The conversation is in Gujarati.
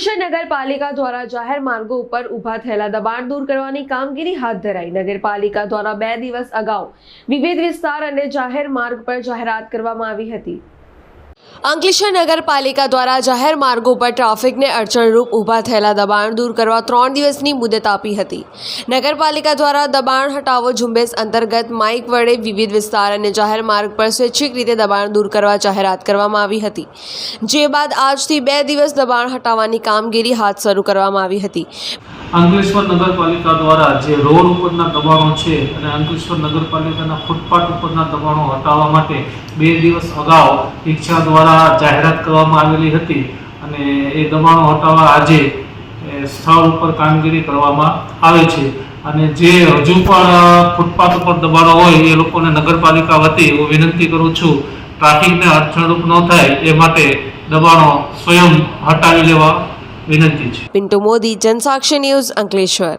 નગરપાલિકા દ્વારા જાહેર માર્ગો ઉપર ઊભા થયેલા દબાણ દૂર કરવાની કામગીરી હાથ ધરાઈ. નગરપાલિકા દ્વારા બે દિવસ અગાઉ વિવિધ વિસ્તાર અને જાહેર માર્ગ પર જાહેરાત કરવામાં આવી હતી. અંકલેશ્વર નગરપાલિકા દ્વારા જાહેર માર્ગો પર ટ્રાફિકને અડચણરૂપ ઊભા થયેલા દબાણ દૂર કરવા ત્રણ દિવસની મુદત આપી હતી. નગરપાલિકા દ્વારા દબાણ હટાવો ઝુંબેશ અંતર્ગત માઇક વડે વિવિધ વિસ્તાર અને જાહેર માર્ગ પર સ્વૈચ્છિક રીતે દબાણ દૂર કરવા જાહેરાત કરવામાં આવી હતી. જે બાદ આજથી બે દિવસ દબાણ હટાવવાની કામગીરી હાથ શરૂ કરવામાં આવી હતી. અંકલેશ્વર નગરપાલિકા દ્વારા જે રોડ ઉપરના દબાણો છે અને અંકલેશ્વર નગરપાલિકાના ફૂટપાથ ઉપરના દબાણો હટાવવા માટે બે દિવસ અગાઉ રિક્ષા દ્વારા જાહેરાત કરવામાં આવેલી હતી અને એ દબાણો હટાવવા આજે સ્થળ ઉપર કામગીરી કરવામાં આવે છે. અને જે હજુ પણ ફૂટપાથ ઉપર દબાણો હોય, એ લોકોને નગરપાલિકા વતી હું વિનંતી કરું છું, ટ્રાફિકને અડચણરૂપ ન થાય એ માટે દબાણો સ્વયં હટાવી લેવા વિનંતી છે. પિન્ટુ મોદી, જનસાક્ષી ન્યૂઝ અંકલેશ્વર.